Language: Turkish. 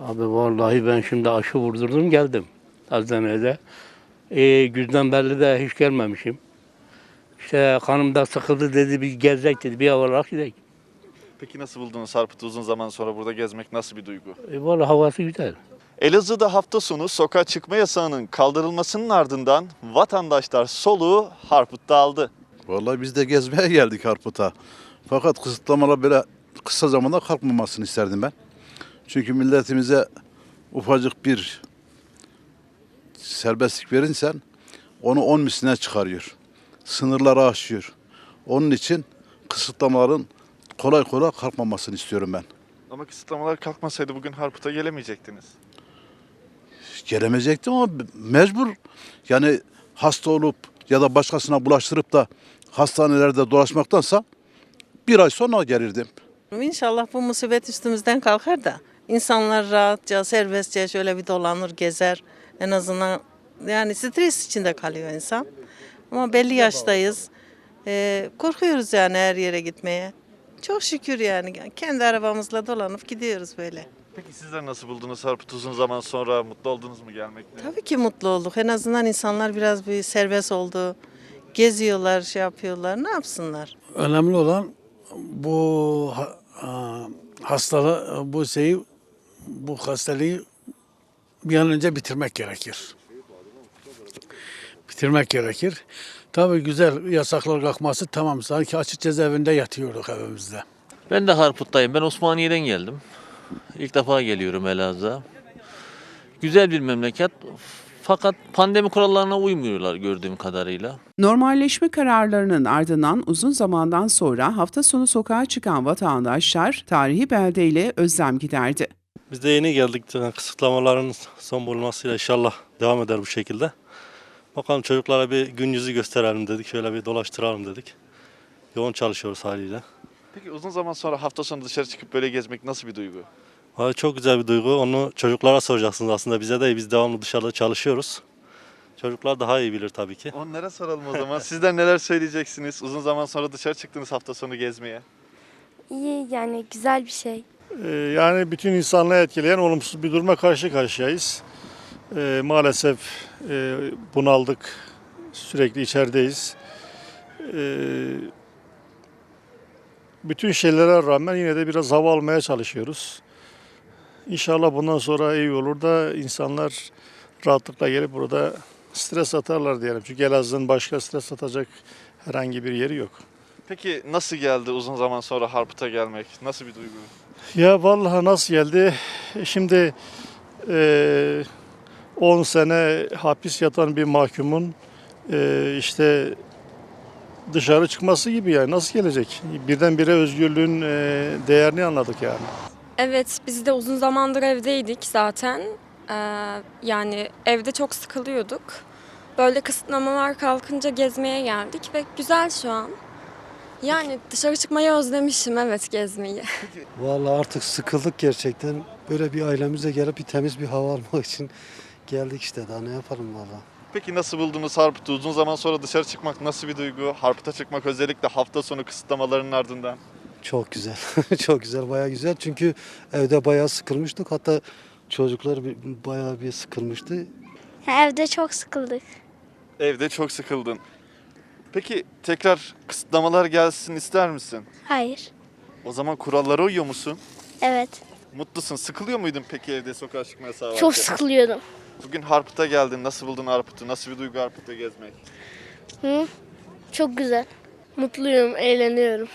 Abi vallahi ben şimdi aşı vurdurdum geldim hastanede. E, günden belli de hiç gelmemişim. İşte kanım da sıkıldı dedi bir gezecek dedi bir havalar gidelim. Peki nasıl buldunuz Harput'u uzun zaman sonra burada gezmek nasıl bir duygu? E, vallahi havası güzel. Elazığ'da hafta sonu sokağa çıkma yasağının kaldırılmasının ardından vatandaşlar soluğu Harput'ta aldı. Vallahi biz de gezmeye geldik Harput'a. Fakat kısıtlamalar böyle kısa zamanda kalkmamasını isterdim ben. Çünkü milletimize ufacık bir serbestlik verirsen onu on misline çıkarıyor. Sınırları aşıyor. Onun için kısıtlamaların kolay kolay kalkmamasını istiyorum ben. Ama kısıtlamalar kalkmasaydı bugün Harput'a gelemeyecektiniz. Gelemeyecektim ama mecbur. Yani hasta olup ya da başkasına bulaştırıp da hastanelerde dolaşmaktansa bir ay sonra gelirdim. İnşallah bu musibet üstümüzden kalkar da insanlar rahatça, serbestçe şöyle bir dolanır, gezer. En azından yani stres içinde kalıyor insan. Ama belli yaştayız. Ee, korkuyoruz yani her yere gitmeye. Çok şükür yani kendi arabamızla dolanıp gidiyoruz böyle. Peki sizler nasıl buldunuz Harput uzun zaman sonra mutlu oldunuz mu gelmekle? Tabii ki mutlu olduk. En azından insanlar biraz bir serbest oldu. Geziyorlar, şey yapıyorlar. Ne yapsınlar? Önemli olan bu hastalığı, bu şeyi, bu hastalığı bir an önce bitirmek gerekir. Bitirmek gerekir. Tabii güzel yasaklar kalkması tamam. Sanki açık cezaevinde yatıyorduk evimizde. Ben de Harput'tayım. Ben Osmaniye'den geldim. İlk defa geliyorum Elazığ'a. Güzel bir memleket. Fakat pandemi kurallarına uymuyorlar gördüğüm kadarıyla. Normalleşme kararlarının ardından uzun zamandan sonra hafta sonu sokağa çıkan vatandaşlar tarihi beldeyle özlem giderdi. Biz de yeni geldik. Kısıtlamaların son bulmasıyla inşallah devam eder bu şekilde. Bakalım çocuklara bir gün yüzü gösterelim dedik. Şöyle bir dolaştıralım dedik. Yoğun çalışıyoruz haliyle. Peki uzun zaman sonra hafta sonu dışarı çıkıp böyle gezmek nasıl bir duygu? Vallahi çok güzel bir duygu. Onu çocuklara soracaksınız aslında. Bize de biz devamlı dışarıda çalışıyoruz. Çocuklar daha iyi bilir tabii ki. Onlara soralım o zaman. Sizler neler söyleyeceksiniz? Uzun zaman sonra dışarı çıktınız hafta sonu gezmeye. İyi yani güzel bir şey. Ee, Yani bütün insanlığı etkileyen olumsuz bir duruma karşı karşıyayız. Ee, maalesef e, bunaldık, sürekli içerideyiz. Ee, bütün şeylere rağmen yine de biraz hava almaya çalışıyoruz. İnşallah bundan sonra iyi olur da insanlar rahatlıkla gelip burada stres atarlar diyelim. Çünkü Elazığ'ın başka stres atacak herhangi bir yeri yok. Peki nasıl geldi uzun zaman sonra Harput'a gelmek? Nasıl bir duygu? Ya vallahi nasıl geldi? Şimdi eee 10 sene hapis yatan bir mahkumun eee, işte dışarı çıkması gibi yani nasıl gelecek? Birdenbire özgürlüğün eee, değerini anladık yani. Evet biz de uzun zamandır evdeydik zaten. Ee, yani evde çok sıkılıyorduk. Böyle kısıtlamalar kalkınca gezmeye geldik ve güzel şu an. Yani dışarı çıkmayı özlemişim evet gezmeyi. Vallahi artık sıkıldık gerçekten. Böyle bir ailemizle gelip bir temiz bir hava almak için geldik işte daha ne yapalım valla. Peki nasıl buldunuz Harput'u? Uzun zaman sonra dışarı çıkmak nasıl bir duygu? Harput'a çıkmak özellikle hafta sonu kısıtlamaların ardından. Çok güzel. Çok güzel, bayağı güzel. Çünkü evde bayağı sıkılmıştık. Hatta çocuklar bir- bayağı bir sıkılmıştı. Evde çok sıkıldık. Evde çok sıkıldın. Peki tekrar kısıtlamalar gelsin ister misin? Hayır. O zaman kurallara uyuyor musun? Evet. Mutlusun. Sıkılıyor muydun peki evde sokağa çıkma yasağı varken? Çok sıkılıyordum. Bugün Harput'a geldin. Nasıl buldun Harput'u? Nasıl bir duygu Harput'ta gezmek? Hı? Çok güzel. Mutluyum, eğleniyorum.